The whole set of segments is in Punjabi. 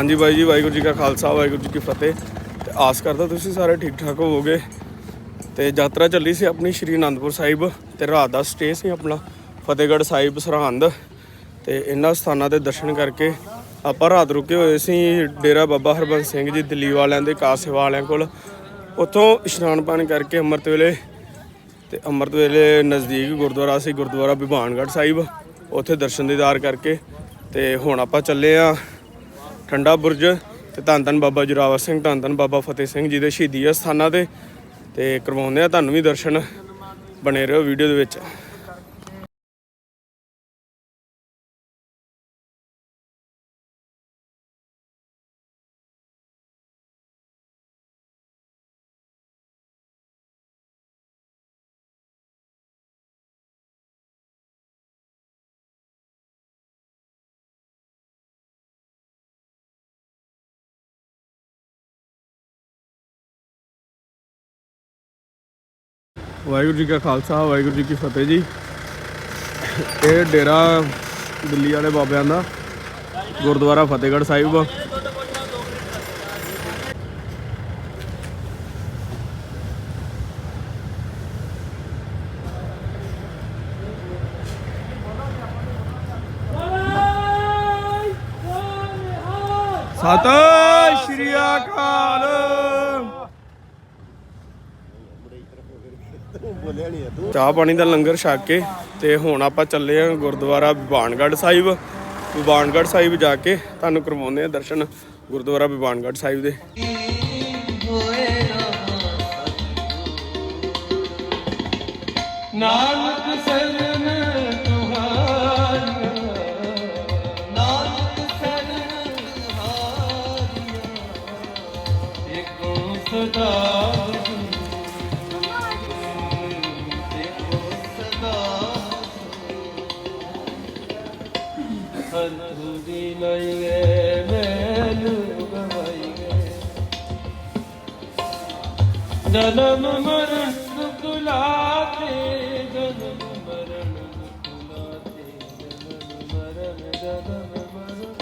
ਹਾਂਜੀ ਬਾਈ ਜੀ, ਵਾਹਿਗੁਰੂ ਜੀ ਕਾ ਖਾਲਸਾ, ਵਾਹਿਗੁਰੂ ਜੀ ਕੀ ਫਤਿਹ। ਤੇ ਆਸ ਕਰਦਾ ਤੁਸੀਂ ਸਾਰੇ ਠੀਕ ਠਾਕ ਹੋਵੋਗੇ। ਤੇ ਯਾਤਰਾ ਚੱਲੀ ਸੀ ਆਪਣੀ ਸ਼੍ਰੀ ਅਨੰਦਪੁਰ ਸਾਹਿਬ ਤੇ ਰਾਤ ਦਾ ਸਟੇ ਸੀ ਆਪਣਾ ਫਤਿਹਗੜ੍ਹ ਸਾਹਿਬ ਸਰਹੰਦ। ਤੇ ਇਹਨਾਂ ਸਥਾਨਾਂ ਦੇ ਦਰਸ਼ਨ ਕਰਕੇ ਆਪਾਂ ਰਾਤ ਰੁਕੇ ਹੋਏ ਸੀ ਡੇਰਾ ਬਾਬਾ ਹਰਬੰਸ ਸਿੰਘ ਜੀ ਦਿੱਲੀ ਵਾਲਿਆਂ ਦੇ ਕਾਸੇ ਵਾਲਿਆਂ ਕੋਲ। ਉੱਥੋਂ ਇਸ਼ਨਾਨ ਪਾਣੀ ਕਰਕੇ ਅੰਮ੍ਰਿਤ ਵੇਲੇ ਤੇ ਅੰਮ੍ਰਿਤ ਵੇਲੇ ਨਜ਼ਦੀਕ ਗੁਰਦੁਆਰਾ ਸੀ ਗੁਰਦੁਆਰਾ ਬਿਭਾਨਗੜ੍ਹ ਸਾਹਿਬ। ਉੱਥੇ ਦਰਸ਼ਨ ਦੀਦਾਰ ਕਰਕੇ ਤੇ ਹੁਣ ਆਪਾਂ ਚੱਲੇ ਆ ਠੰਡਾ ਬੁਰਜ ਤੇ ਧੰਨ ਧੰਨ ਬਾਬਾ ਜੁਰਾਵਰ ਸਿੰਘ, ਧੰਨ ਧੰਨ ਬਾਬਾ ਫਤਿਹ ਸਿੰਘ ਜੀ ਦੇ ਸ਼ਹੀਦੀ ਸਥਾਨਾਂ ਤੇ ਤੇ ਕਰਵਾਉਂਦੇ ਆ ਤੁਹਾਨੂੰ ਵੀ ਦਰਸ਼ਨ ਬਣੇ ਰਹੋ ਵੀਡੀਓ ਦੇ ਵਿੱਚ। ਵਾਹਿਗੁਰੂ ਜੀ ਕਾ ਖਾਲਸਾ, ਵਾਹਿਗੁਰੂ ਜੀ ਕੀ ਫਤਿਹ ਜੀ। ਇਹ ਡੇਰਾ ਦਿੱਲੀ ਵਾਲੇ ਬਾਬਿਆਂ ਦਾ ਗੁਰਦੁਆਰਾ ਫਤਿਹਗੜ੍ਹ ਸਾਹਿਬ। ਸਤਿ ਸ਼੍ਰੀ ਅਕਾਲ। ਚਾਹ ਪਾਣੀ ਦਾ ਲੰਗਰ ਛਕ ਕੇ ਤੇ ਹੁਣ ਆਪਾਂ ਚੱਲੇ ਆ ਗੁਰਦੁਆਰਾ ਬਿਬਾਨਗੜ੍ਹ ਸਾਹਿਬ। ਬਿਬਾਨਗੜ੍ਹ ਸਾਹਿਬ ਜਾ ਕੇ ਤੁਹਾਨੂੰ ਕਰਵਾਉਂਦੇ ਆ ਦਰਸ਼ਨ ਗੁਰਦੁਆਰਾ ਬਿਬਾਨਗੜ੍ਹ ਸਾਹਿਬ ਦੇ। ਨਾਨਕ ਜਨਮ ਮਰਨ ਦੁਖ ਲਾਤੇ ਜਨਮ ਮਰਨ ਦੁਖ ਲਾਤੇ ਜਨਮ ਮਰਨ ਜਨਮ ਮਰਨ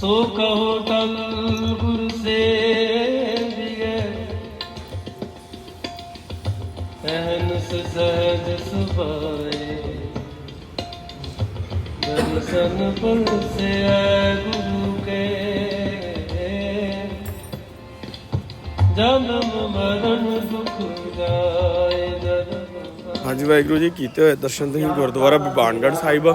ਸੋ ਕਹੋ ਤਲ ਗੁਰ ਸੇ ਅਹਨਸ ਸਹਜ ਸੁਭਾਏ। ਦਰਸ਼ਨ ਪਲ ਸੇ ਗੁਰੂ ਜਨਮ ਮਰਨ ਦੁਖ ਜਾਏ ਹਾਂਜੀ, ਵਾਹਿਗੁਰੂ ਜੀ, ਕੀਤੇ ਹੋਏ ਦਰਸ਼ਨ ਤੁਸੀਂ ਗੁਰਦੁਆਰਾ ਬਿਬਾਨਗੜ੍ਹ ਸਾਹਿਬ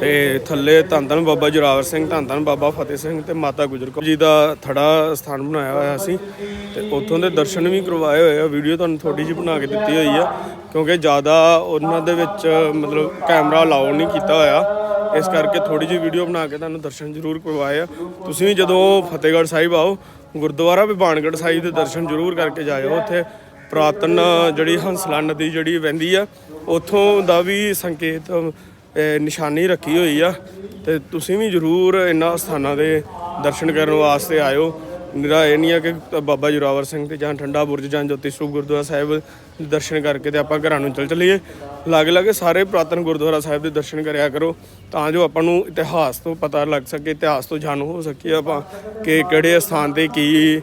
ਤੇ ਥੱਲੇ ਧੰਨ ਧੰਨ ਬਾਬਾ ਜੁਰਾਵਰ ਸਿੰਘ ਧੰਨ ਧੰਨ ਬਾਬਾ ਫਤਿਹ ਸਿੰਘ ਤੇ ਮਾਤਾ ਗੁਜਰ ਕੌਰ ਜੀ ਦਾ ਥੜਾ ਸਥਾਨ ਬਣਾਇਆ ਹੋਇਆ ਸੀ ਤੇ ਉੱਥੋਂ ਦੇ ਦਰਸ਼ਨ ਵੀ ਕਰਵਾਏ ਹੋਏ ਆ। ਵੀਡੀਓ ਤੁਹਾਨੂੰ ਥੋੜੀ ਜਿਹੀ ਬਣਾ ਕੇ ਦਿੱਤੀ ਹੋਈ ਆ, ਕਿਉਂਕਿ ਜ਼ਿਆਦਾ ਉਹਨਾਂ ਦੇ ਵਿੱਚ ਮਤਲਬ ਕੈਮਰਾ ਅਲਾਉ ਨਹੀਂ ਕੀਤਾ ਹੋਇਆ। ਇਸ ਕਰਕੇ ਥੋੜੀ ਜਿਹੀ ਵੀਡੀਓ ਬਣਾ ਕੇ ਤੁਹਾਨੂੰ ਦਰਸ਼ਨ ਜ਼ਰੂਰ ਕਰਵਾਏ ਆ। ਤੁਸੀਂ ਵੀ ਜਦੋਂ ਫਤਿਹਗੜ੍ਹ ਸਾਹਿਬ ਆਓ ਗੁਰਦੁਆਰਾ ਵੀ ਬਿਬਾਨਗੜ੍ਹ ਸਾਹਿਬ ਦੇ ਦਰਸ਼ਨ ਜ਼ਰੂਰ ਕਰਕੇ ਜਾਇਓ। ਉੱਥੇ ਪ੍ਰਾਤਨ ਜਿਹੜੀ ਹੰਸਲਾ ਨਦੀ ਜਿਹੜੀ ਵਹਿੰਦੀ ਆ, ਉੱਥੋਂ ਦਾ ਵੀ ਸੰਕੇਤ ਨਿਸ਼ਾਨੀ ਰੱਖੀ ਹੋਈ ਆ ਤੇ ਤੁਸੀਂ ਵੀ ਜ਼ਰੂਰ ਇਹਨਾਂ ਸਥਾਨਾਂ ਦੇ ਦਰਸ਼ਨ ਕਰਨ ਵਾਸਤੇ ਆਇਓ। ਨਿਰਾ ਇਹ ਨਹੀਂ ਆ ਕਿ ਬਾਬਾ ਜੁਰਾਵਰ ਸਿੰਘ ਤੇ ਜਾਂ ਠੰਡਾ ਬੁਰਜ ਜਾਂ ਜੋਤੀ ਸਰੂਪ ਗੁਰਦੁਆਰਾ ਸਾਹਿਬ ਦੇ ਦਰਸ਼ਨ ਕਰਕੇ ਤੇ ਆਪਾਂ ਘਰਾਂ ਨੂੰ ਚੱਲ ਚਲੀਏ। ਲਾਗੇ ਲਾਗੇ ਸਾਰੇ ਪ੍ਰਾਤਨ ਗੁਰਦੁਆਰਾ ਸਾਹਿਬ ਦੇ ਦਰਸ਼ਨ ਕਰਿਆ ਕਰੋ ਤਾਂ ਜੋ ਆਪਾਂ ਨੂੰ ਇਤਿਹਾਸ ਤੋਂ ਪਤਾ ਲੱਗ ਸਕੇ, ਇਤਿਹਾਸ ਤੋਂ ਜਾਣੂ ਹੋ ਸਕੀਏ ਆਪਾਂ ਕਿ ਕਿਹੜੇ ਸਥਾਨ ਤੇ ਕੀ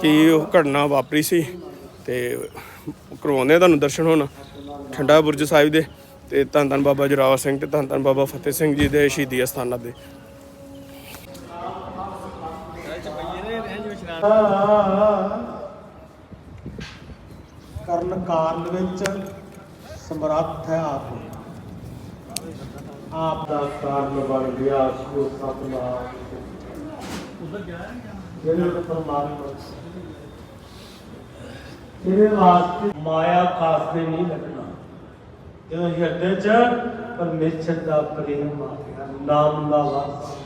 ਕੀ ਉਹ ਘਟਨਾ ਵਾਪਰੀ ਸੀ ਤੇ ਕਰਵਾਉਂਦੇ ਆ ਤੁਹਾਨੂੰ ਦਰਸ਼ਨ ਹੁਣ ਠੰਡਾ ਬੁਰਜ ਸਾਹਿਬ ਦੇ ਤੇ ਧੰਨ ਧੰਨ ਬਾਬਾ ਜੁਰਾਵਰ ਸਿੰਘ ਤੇ ਧੰਨ ਧੰਨ ਬਾਬਾ ਫਤਿਹ ਸਿੰਘ ਜੀ ਦੇ ਸ਼ਹੀਦੀ ਅਸਥਾਨਾਂ ਦੇ। ਕਰਨ ਕਾਰਨ ਵਿੱਚ ਸਮਰੱਥ ਹੈ ਆਪ ਆਪ ਦਾ ਕਾਰਨ ਬਣ ਗਿਆ ਸੋ ਸਤਨਾਮ ਜਿਹੜੇ ਪਰਮਾਤਮਾ ਇਹਦੇ ਵਾਸਤੇ ਮਾਇਆ ਖਾਸਦੇ ਨਹੀਂ ਲੱਗਣਾ। ਜਦੋਂ ਹਿਰਦੇ 'ਚ ਪਰਮੇਸ਼ਰ ਦਾ ਪ੍ਰੇਮ ਆ ਗਿਆ, ਨਾਮ ਦਾ ਵਾਸ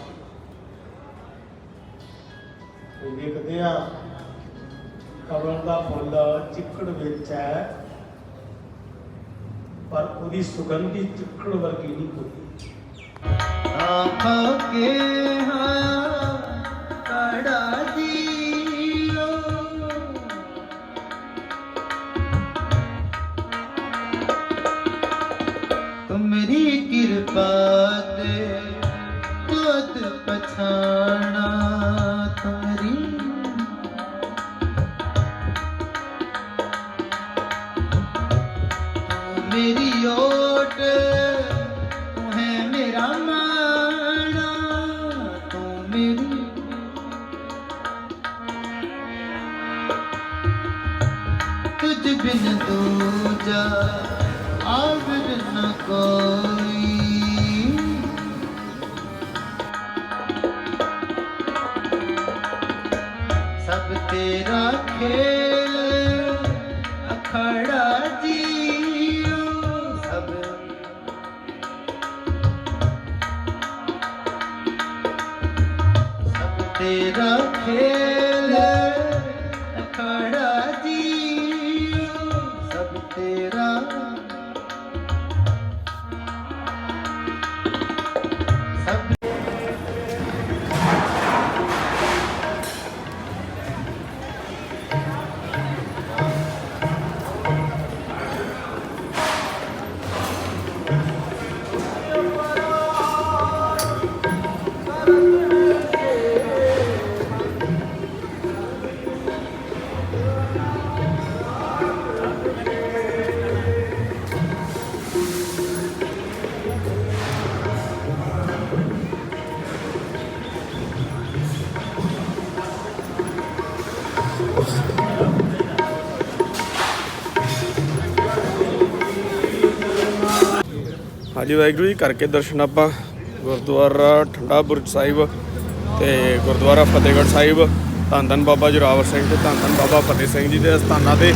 ਇਹ ਵੇਖਦੇ ਆ। ਕਮਲ ਦਾ ਫੁੱਲ ਚਿੱਕੜ ਵਿੱਚ ਹੈ। ਪਰ ਉਹਦੀ ਸੁਗੰਧੀ ਚਿੱਕੜ ਵਰਗੀ ਨਹੀਂ ਕੋਈ। ਆਖਾਂ ਕੇ ਹਾਂ, ਕੜਾ ਮੇਰੀ ਓਟ ਤੂੰ ਹੈ ਮੇਰਾ ਮਾਣਾ ਤੂੰ ਮੇਰੀ ਤੁਝ ਬਿਨ ਦੂਜਾ ਆਵਰ ਨ ਕੋਈ রাতে রাখে ਹਾਂਜੀ, ਵਾਹਿਗੁਰੂ ਜੀ, ਕਰਕੇ ਦਰਸ਼ਨ ਆਪਾਂ ਗੁਰਦੁਆਰਾ ਠੰਡਾ ਬੁਰਜ ਸਾਹਿਬ ਤੇ ਗੁਰਦੁਆਰਾ ਫਤਿਹਗੜ੍ਹ ਸਾਹਿਬ ਧੰਨ ਧੰਨ ਬਾਬਾ ਜੋਰਾਵਰ ਸਿੰਘ ਤੇ ਧੰਨ ਧੰਨ ਬਾਬਾ ਫਤਿਹ ਸਿੰਘ ਜੀ ਦੇ ਅਸਥਾਨਾਂ ਤੇ।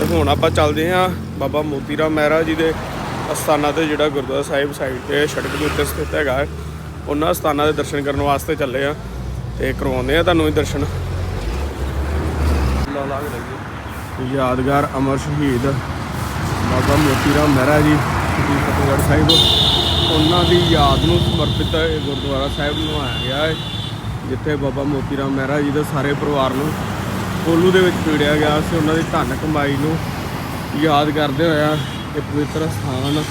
ਤੇ ਹੁਣ ਆਪਾਂ ਚੱਲਦੇ ਹਾਂ ਬਾਬਾ ਮੋਤੀ ਰਾਮ ਮਹਿਰਾ ਜੀ ਦੇ ਅਸਥਾਨਾਂ ਤੇ, ਜਿਹੜਾ ਗੁਰਦੁਆਰਾ ਸਾਹਿਬ ਸਾਈਡ ਤੇ ਸੜਕ ਦੇ ਉੱਤੇ ਸਥਿਤ ਹੈਗਾ ਉਹਨਾਂ ਅਸਥਾਨਾਂ ਦੇ ਦਰਸ਼ਨ ਕਰਨ ਵਾਸਤੇ ਚੱਲੇ ਆ ਤੇ ਕਰਵਾਉਂਦੇ ਆ ਤੁਹਾਨੂੰ ਵੀ ਦਰਸ਼ਨ। ਯਾਦਗਾਰ ਅਮਰ ਸ਼ਹੀਦ ਬਾਬਾ ਮੋਤੀ ਰਾਮ ਮਹਿਰਾ ਜੀ ਜੀ ਫਤਿਹਗੜ੍ਹ ਸਾਹਿਬ। ਉਹਨਾਂ ਦੀ ਯਾਦ ਨੂੰ ਸਮਰਪਿਤ ਇਹ ਗੁਰਦੁਆਰਾ ਸਾਹਿਬ ਬਣਵਾਇਆ ਗਿਆ ਹੈ, ਜਿੱਥੇ ਬਾਬਾ ਮੋਤੀ ਰਾਮ ਮਹਿਰਾ ਜੀ ਦੇ ਸਾਰੇ ਪਰਿਵਾਰ ਨੂੰ ਕੋਲੂ ਦੇ ਵਿੱਚ ਪੀੜਿਆ ਗਿਆ ਸੀ। ਉਹਨਾਂ ਦੀ ਧਨ ਕਮਾਈ ਨੂੰ ਯਾਦ ਕਰਦੇ ਹੋਇਆ ਇਹ ਪਵਿੱਤਰ ਸਥਾਨ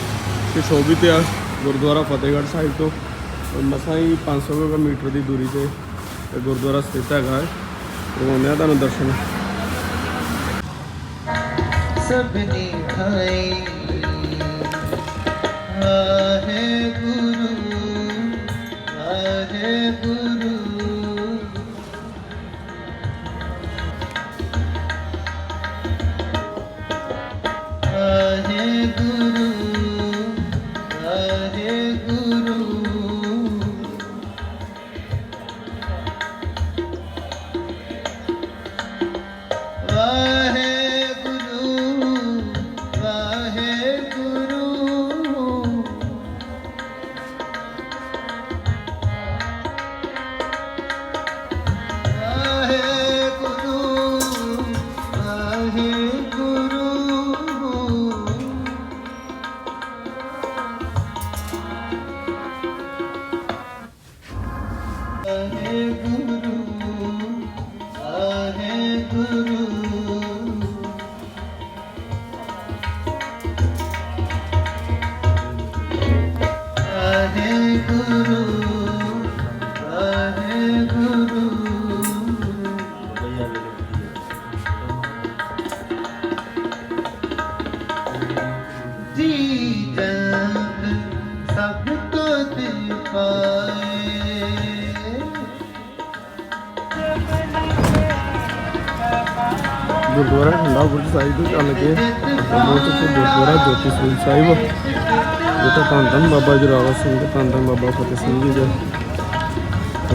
ਤੇ ਸ਼ੋਭਿਤ ਆ ਗੁਰਦੁਆਰਾ ਫਤਿਹਗੜ੍ਹ ਸਾਹਿਬ ਤੋਂ। ਮਸਾਂ ਹੀ 500 ਕੁ ਮੀਟਰ ਦੀ ਦੂਰੀ ਤੇ ਗੁਰਦੁਆਰਾ ਸਥਿਤ ਹੈਗਾ ਹੈ। ਕਰਵਾਉਂਦੇ ਆ ਤੁਹਾਨੂੰ ਦਰਸ਼ਨ। ਸਭਨੀ ਖਾਈ ਸਭ ਕੋ ਦਿਲ ਪਾਏ ਗੁਰਦੁਆਰਾ ਠੰਡਾ ਬੁਰਜ ਸਾਹਿਬ ਤੋਂ ਚੱਲ ਕੇ ਬਹੁਤ ਤੋਂ ਗੁਰਦੁਆਰਾ ਜੋਤੀ ਸਰੂਪ ਸਾਹਿਬ। ਜਿੱਥੇ ਧੰਨ ਧੰਨ ਬਾਬਾ ਜੋਰਾਵਰ ਸਿੰਘ ਤੇ ਧੰਨ ਧੰਨ ਬਾਬਾ ਫਤਿਹ ਸਿੰਘ ਜੀ ਦੇ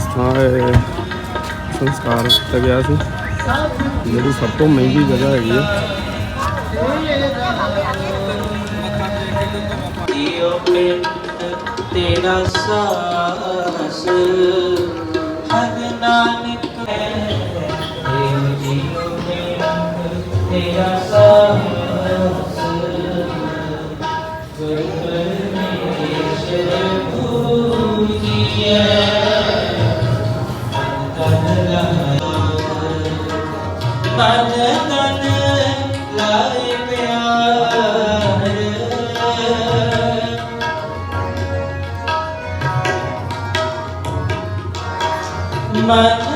ਸਥਾਨ ਸੰਸਕਾਰ ਕੀਤਾ ਗਿਆ ਸੀ। ਜਿਹੜੀ ਸਭ ਤੋਂ ਮਹਿੰਗੀ ਜਗ੍ਹਾ ਹੈਗੀ ਹੈ। ਜੀਉ ਪਿੰਡ ਤੇਰਾ ਸਾਸ ਹਰ ਨਾਨਕ ਹੈ। ਜੀਉ ਪਿੰਡ ਤੇਰਾ ਸਾਸ ਗੁਰ ਪਰਮੇਸ਼ਰ ਪੂਜੀਐ। ਤਨ ਤਨ ਮਨ ਤਨ